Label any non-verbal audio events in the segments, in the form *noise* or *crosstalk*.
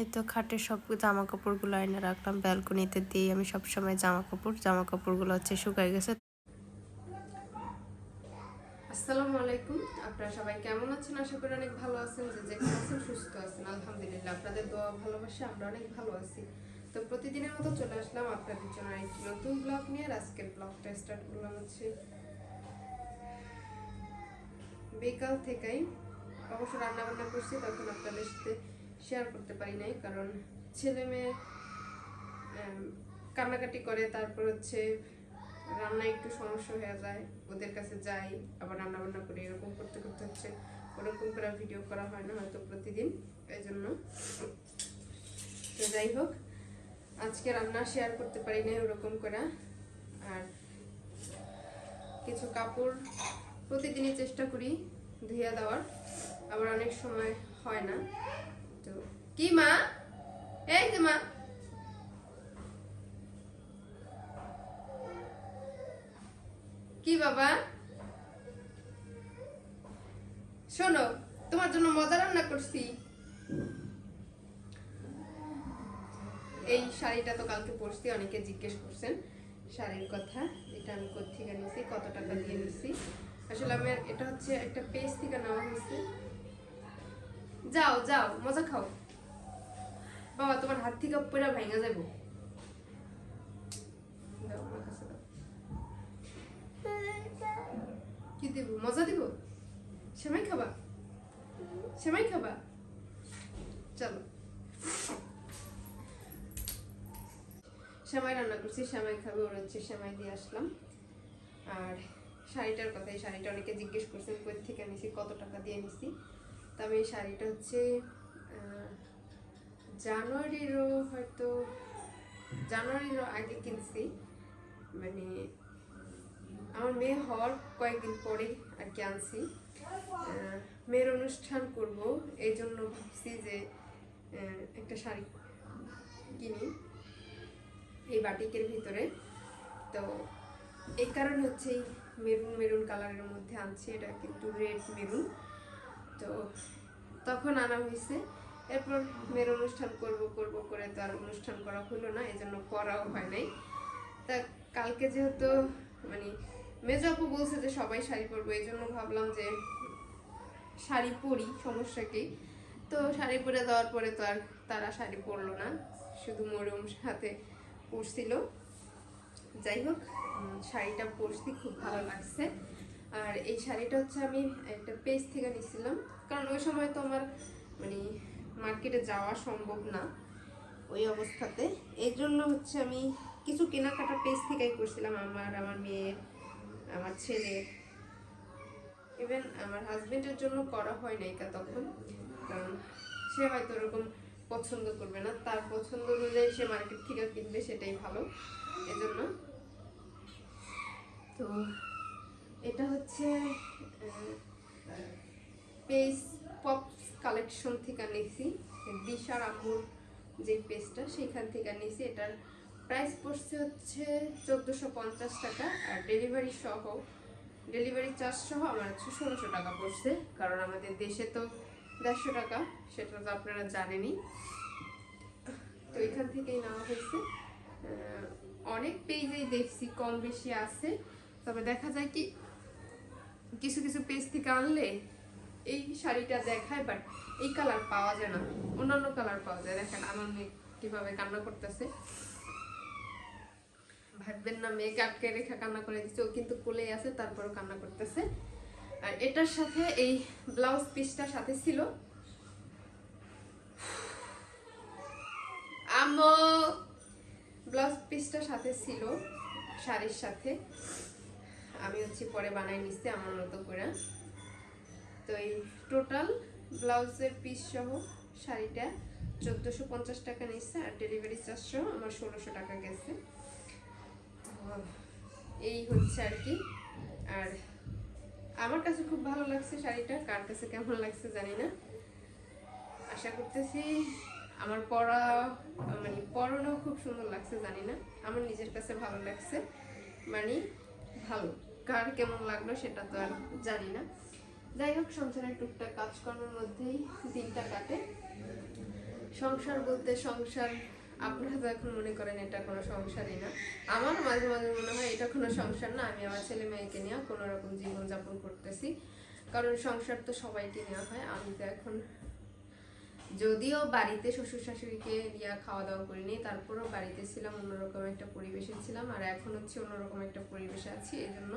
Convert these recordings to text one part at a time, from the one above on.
এই তো খাটের সব জামা কাপড়গুলো এনে রাখলাম, ব্যালকনিতে দিয়ে আমি সব সময় জামা কাপড় জামা কাপড়গুলো হচ্ছে শুকাই গেছে। আসসালামু আলাইকুম, আপনারা সবাই কেমন আছেন? আশা করি অনেক ভালো আছেন, যে যেখানে আছেন সুস্থ আছেন, আলহামদুলিল্লাহ। আপনাদের দোয়া ভালোবাসা, আমরা অনেক ভালো আছি। তো প্রতিদিনের মতো চলে আসলাম আপনাদের জন্য আরেকটি নতুন ব্লগ নিয়ে আজকের ব্লগটা স্টার্ট করলাম হচ্ছে বিকাল থেকেই। অবশ্য রান্না বান্না করছি, তখন আপনাদের সাথে শেয়ার করতে পারি নাই, কারণ ছেলে মেয়ে কান্নাকাটি করে, তারপর হচ্ছে রান্না একটু সমস্যা হয়ে যায়, ওদের কাছে যাই, আবার রান্না বান্না করি, এরকম করতে করতে হচ্ছে ওরকম করে ভিডিও করা হয় না, হয়তো প্রতিদিন এই জন্য তো যাই হোক, আজকে রান্না শেয়ার করতে পারি না ওরকম করে, আর কিছু কাপড় প্রতিদিনই চেষ্টা করি ধুইয়া দেওয়ার, আবার অনেক সময় হয় না। তো কি মা এই যে মা কি বাবা শোনো, তোমার জন্য মজা রান্না করছি। এই শাড়িটা তো কালকে পরছি, অনেকে জিজ্ঞেস করছেন শাড়ির কথা। এটা আমি কোথেকে নিছি, কত টাকা দিয়ে নিছি? আসলে আমার এটা হচ্ছে একটা পেজ থেকে নেওয়া হয়েছে। যাও যাও, মজা খাও। বাবা, তোমার হাত থেকে পুরো ভেঙে যাব কি দেব? মজা দিব? সেমাই খাবা? সেমাই খাবা? চলো। সেমাই রান্না করছি, সেমাই খাবে, ওর হচ্ছে সেমাই দিয়ে আসলাম। আর শাড়িটার কথা এই শাড়িটা অনেকে জিজ্ঞেস করছেন কই থেকে নিছি কত টাকা দিয়ে নিছি তবে এই শাড়িটা হচ্ছে জানুয়ারিরও হয়তো, জানুয়ারিরও আগে কিনছি। মানে আমার মেয়ে হওয়ার কয়েকদিন পরে আর কি আনছি। মেয়ের অনুষ্ঠান করব, এই জন্য ভাবছি যে একটা শাড়ি কিনি এই বাটিকের ভিতরে। তো এই কারণ হচ্ছে মেরুন মেরুন কালারের মধ্যে আনছি, এটা কিন্তু রেড মেরুন। তো তখন আনা হয়েছে। এরপর মেয়ের অনুষ্ঠান করব করব করে তো আর অনুষ্ঠান করা হলো না এই জন্য করাও হয় নাই। তা কালকে যেহেতু মানে মেজো আপু বলছে যে সবাই শাড়ি পরবো এই জন্য ভাবলাম যে শাড়ি পরি, সমস্যা কি? তো শাড়ি পরে দেওয়ার পরে তো আর তারা শাড়ি পরলো না, শুধু মরুম সাথে পরছিল। যাই হোক শাড়িটা পরছি, খুব ভালো লাগছে। আর এই শাড়িটা হচ্ছে আমি একটা পেজ থেকে নিছিলাম। কারণ ওই সময় তো আমার মানে মার্কেটে যাওয়া সম্ভব না ওই অবস্থাতে। এই জন্য হচ্ছে আমি কিছু কেনাকাটা পেজ থেকেই করছিলাম আমার আমার মেয়ের আমার ছেলের ইভেন আমার হাজবেন্ডের জন্য করা হয় নাই কা তখন। কারণ সে হয়তো ওরকম পছন্দ করবে না। তার পছন্দ অনুযায়ী সে মার্কেট থেকে কিনবে সেটাই ভালো। এজন্য। তো এটা হচ্ছে পেজ পপ কালেকশন থেকে নিয়েছি দিশার আম্মুর যে পেজটা সেখান থেকে নিয়েছি এটার প্রাইস পড়ছে হচ্ছে চোদ্দোশো পঞ্চাশ টাকা আর ডেলিভারি সহ ডেলিভারি চার্জ সহ আমার হচ্ছে ষোলোশো টাকা পড়ছে। কারণ আমাদের দেশে তো দেড়শো টাকা, সেটা তো আপনারা জানেনই। তো এখান থেকেই নেওয়া হয়েছে। অনেক পেজেই দেখছি, কম বেশি আছে। তবে দেখা যায় কি কিছু কিছু পেজ থেকে আনলে এই শাড়িটা দেখায় বাট এই কালার পাওয়া যায় না। অন্যান্য কালার পাওয়া যায়। দেখেন মেয়ে কীভাবে কান্না করতেছে। ভাববেন না, মেয়েকে আটকে রেখা কান্না করে দিচ্ছে। ও কিন্তু কোলেই আছে, তারপরও কান্না করতেছে। আর এটার সাথে এই ব্লাউজ পিসটা সাথে ছিল। আমো ব্লাউজ পিসটা সাথে ছিল শাড়ির সাথে। আমি হচ্ছে পরে বানাই নিচ্ছি আমার মতো করে। তো এই টোটাল ব্লাউজের পিস সহ শাড়িটা চোদ্দোশো পঞ্চাশ টাকা নিচ্ছে আর ডেলিভারি চার্জ সহ আমার ষোলোশো টাকা গেছে। এই হচ্ছে আর কি। আর আমার কাছে খুব ভালো লাগছে শাড়িটা, কার কাছে কেমন লাগছে জানি না। আশা করতেছি আমার পরা মানে পরনও খুব সুন্দর লাগছে জানি না। আমার নিজের কাছে ভালো লাগছে মানে ভালো। কার কেমন লাগল সেটা তো আর জানি না। যাই হোক, সংসারের টুকটাক কাজকর্মের মধ্যেই দিনটা কাটে। সংসার বলতে সংসার, আপনারা তো এখন মনে করেন এটা কোনো সংসারই না। আমার মাঝে মাঝে মনে হয় এটা কোনো সংসার না। আমি আমার ছেলে মেয়েকে নিয়ে কোনো রকম জীবনযাপন করতেছি। কারণ সংসার তো সবাইকে নেওয়া হয়। আমি তো এখন যদিও বাড়িতে শ্বশুর শাশুড়িকে নিয়ে খাওয়া দাওয়া করিনি, তারপরেও বাড়িতে ছিলাম, অন্যরকম একটা পরিবেশে ছিলাম, আর এখন হচ্ছে অন্যরকম একটা পরিবেশে আছি এই জন্য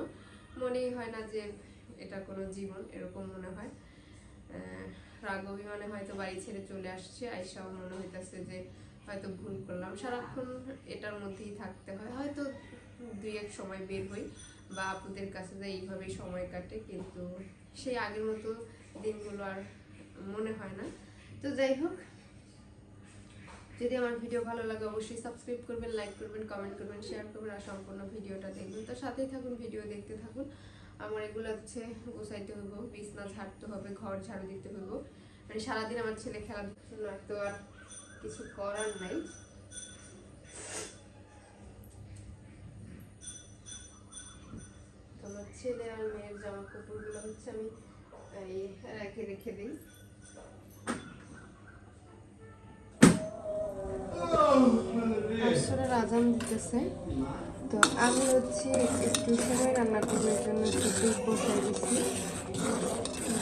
মনেই হয় না যে এটা কোনো জীবন, এরকম মনে হয়। রাগ অভিমানে হয়তো বাড়ি ছেড়ে চলে আসছে আইসাও মনে হইতেছে যে হয়তো ভুল করলাম। সারাক্ষণ এটার মধ্যেই থাকতে হয়। হয়তো দুই এক সময় বের হই, বা আপুদের কাছে যাই এইভাবেই সময় কাটে, কিন্তু সেই আগের মতো দিনগুলো আর মনে হয় না। তো যাই হোক, যদি আমার ভিডিও ভালো লাগে অবশ্যই সাবস্ক্রাইব করবেন লাইক করবেন কমেন্ট করবেন শেয়ার করবেন আর সম্পূর্ণ ভিডিওটা দেখবেন। তো সাথেই থাকুন, ভিডিও দেখতে থাকুন। আমার এগুলো হচ্ছে গোছাইতে হইব, বিছনা ঝাড়তে হবে, ঘর ঝাড়ু দিতে হইব। মানে সারাদিন আমার ছেলে খেলাধুলা তো আর কিছু করার নাই। আমার ছেলে আর মেয়ের জামা কাপড়গুলো হচ্ছে আমি রেখে রেখে দিই। আজান দিতেছে। তো আমি হচ্ছে একটু সময় রান্না করার জন্য একটু দুধ বসাই দিচ্ছি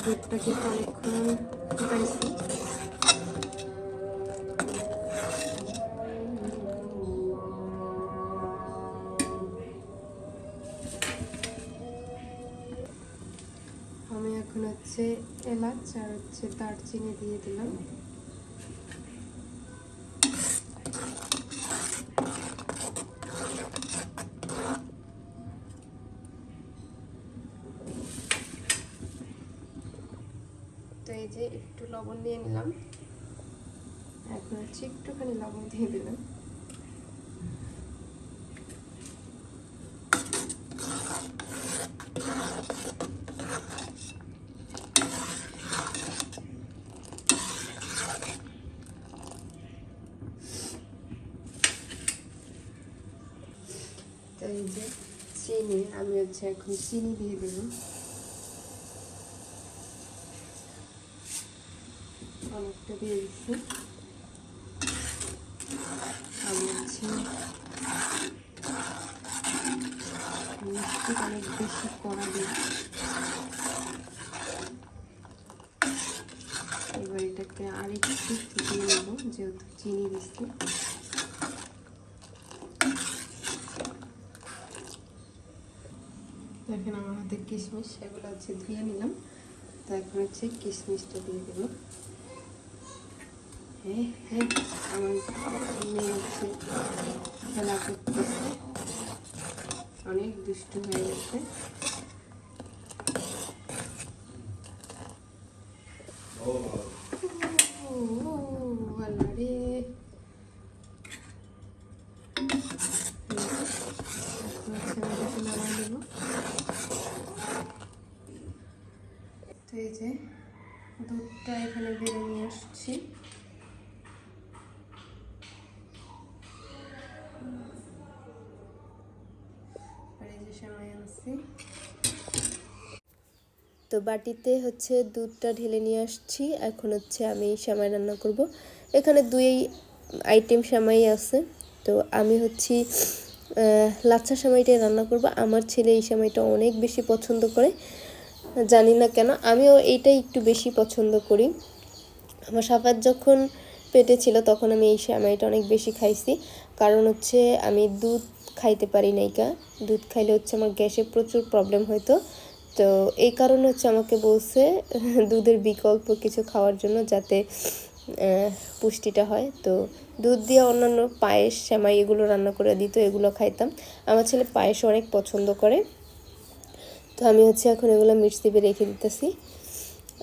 দুধটাকে তো অনেকক্ষণ ফুটাইছি। আমি এখন হচ্ছে এলাচ আর হচ্ছে দারচিনি দিয়ে দিলাম। তো এই যে একটু লবণ দিয়ে নিলাম। এখন হচ্ছে একটুখানি লবণ দিয়ে দিলাম। এই যে চিনি, আমি হচ্ছে এখন চিনি দিয়ে দেবো অনেকটা দিয়ে দিচ্ছি। আমি হচ্ছে মিষ্টি অনেক বেশি কড়া দিই এবার এটাকে আরেকটু ফুটিয়ে নেব, যেহেতু চিনি দিচ্ছি। দেখেন আমার হাতে কিশমিশ, এগুলো হচ্ছে ধুয়ে নিলাম। তো এখন হচ্ছে কিশমিশটা দিয়ে দেবো। আমার অনেক দুষ্টু হয়ে গেছে ও, আল্লাহ রে। এখন হচ্ছে আমি এটাকে নামাই নেব। তো এই যে দুধটা এখানে বেড়ে নিয়ে আসছি আর এই যে তো বাটিতে হচ্ছে দুধটা ঢেলে নিয়ে আসছি। এখন হচ্ছে আমি সেমাই রান্না করব। এখানে দুই আইটেম সেমাই আছে। তো আমি হচ্ছি লাচ্ছা সেমাইটাই রান্না করব। আমার ছেলে এই সেমাইটা অনেক বেশি পছন্দ করে। জানি না কেন, আমিও এইটাই একটু বেশি পছন্দ করি। আমার সাফাত যখন পেটে ছিল তখন আমি এই সেমাইটা অনেক বেশি খাইছি। কারণ হচ্ছে আমি দুধ খাইতে পারি নাইকা দুধ খাইলে হচ্ছে আমার গ্যাসে প্রচুর প্রবলেম হতো তো এই কারণে হচ্ছে আমাকে বলছে, *laughs* দুধের বিকল্প কিছু খাওয়ার জন্য যাতে পুষ্টিটা হয়। তো দুধ দিয়ে অন্যান্য পায়েস, সেমাই এগুলো রান্না করে দিত এগুলো খাইতাম। আমার ছেলে পায়েস অনেক পছন্দ করে। তো আমি হচ্ছে এখন এগুলো মিক্স দিয়ে রেখে দিতেছি।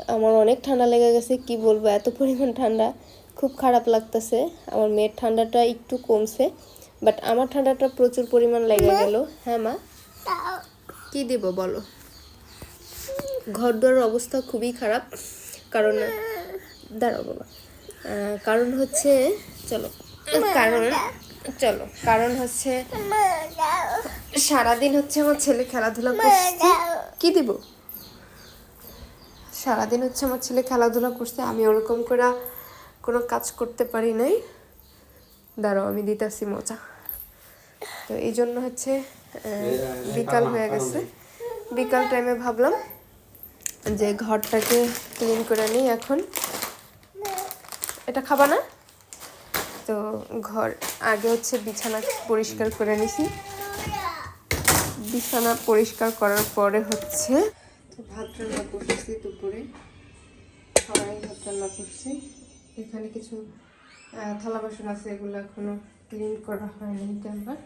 আমার অনেক ঠান্ডা লেগে গেছে, কি বলব, এত পরিমাণ ঠান্ডা। খুব খারাপ লাগতেছে। আমার মেয়ের ঠান্ডাটা একটু কমছে। বাট আমার ঠান্ডাটা প্রচুর পরিমাণ লেগে গেল। হ্যাঁ মা। কি দেব বলো? ঘর দুয়ারের অবস্থা খুবই খারাপ। কারণ দাঁড়াও বাবা। কারণ হচ্ছে চলো। কারণ চলো। কারণ হচ্ছে সারাদিন হচ্ছে আমার ছেলে খেলাধুলা করছে। কি দিব? সারাদিন হচ্ছে আমার ছেলে খেলাধুলা করছে। আমি ওরকম করে কোনো কাজ করতে পারি নাই। দাঁড়াও আমি দিতেছি মজা তো এই জন্য হচ্ছে আহ, বিকাল হয়ে গেছে। বিকাল টাইমে ভাবলাম যে ঘরটাকে ক্লিন করে নিই এখন। এটা খাবা না? তো ঘর আগে হচ্ছে বিছানা পরিষ্কার করে নিছি। বিছানা পরিষ্কার করার পরে হচ্ছে ভাত রান্না করতেছি দুপুরে। সবাই ভাত রান্না করছি। এখানে কিছু আহ, থালা বাসন আছে এগুলো এখনও ক্লিন করা হয়নি একবার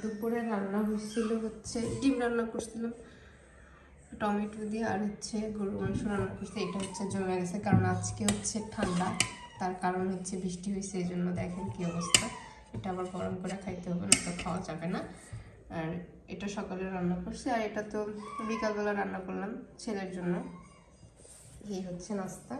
দুপুরে রান্না হয়েছিল হচ্ছে, ডিম রান্না করছিলাম। টমেটো দিয়ে আর হচ্ছে গরু মাংস রান্না করছি, এটা হচ্ছে জমে গেছে, কারণ আজকে হচ্ছে ঠান্ডা। তার কারণ হচ্ছে বৃষ্টি হয়েছে, এই জন্য দেখেন কি অবস্থা। এটা আবার গরম করে খাইতে হবে, না তো খাওয়া যাবে না। আর এটা সকালে রান্না করছি, আর এটা তো বিকালবেলা রান্না করলাম ছেলের জন্য। এই হচ্ছে নাস্তা।